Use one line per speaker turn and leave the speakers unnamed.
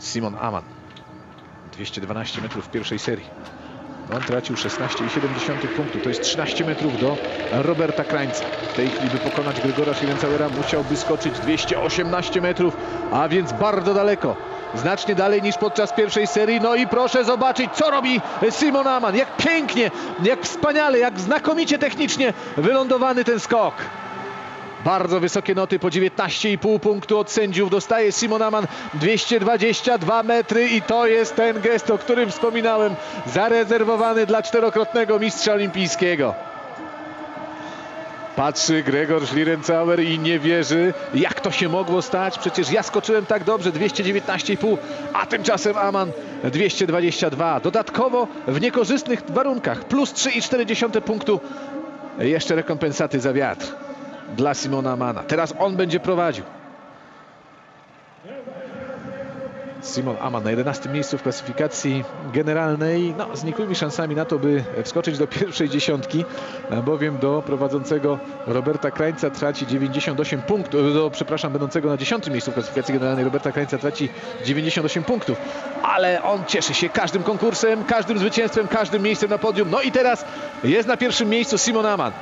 Simon Aman. 212 metrów w pierwszej serii. On tracił 16,7 punktu. To jest 13 metrów do Roberta Krańca. W tej chwili, by pokonać Gregora Schlierencauera, musiałby skoczyć 218 metrów, a więc bardzo daleko. Znacznie dalej niż podczas pierwszej serii. No i proszę zobaczyć, co robi Simon Aman. Jak pięknie, jak wspaniale, jak znakomicie technicznie wylądowany ten skok. Bardzo wysokie noty po 19,5 punktu od sędziów dostaje Simon Aman 222 metry i to jest ten gest, o którym wspominałem, zarezerwowany dla czterokrotnego mistrza olimpijskiego. Patrzy Gregor Schlierencauer i nie wierzy, jak to się mogło stać. Przecież ja skoczyłem tak dobrze, 219,5, a tymczasem Aman 222. Dodatkowo w niekorzystnych warunkach, plus 3,4 punktu. Jeszcze rekompensaty za wiatr dla Simona Amana. Teraz on będzie prowadził. Simon Aman na 11 miejscu w klasyfikacji generalnej, no, z nikłymi szansami na to, by wskoczyć do pierwszej dziesiątki, bowiem do prowadzącego Roberta Krańca traci 98 punktów, do, przepraszam, będącego na 10 miejscu w klasyfikacji generalnej Roberta Krańca traci 98 punktów, ale on cieszy się każdym konkursem, każdym zwycięstwem, każdym miejscem na podium, no i teraz jest na pierwszym miejscu Simon Aman.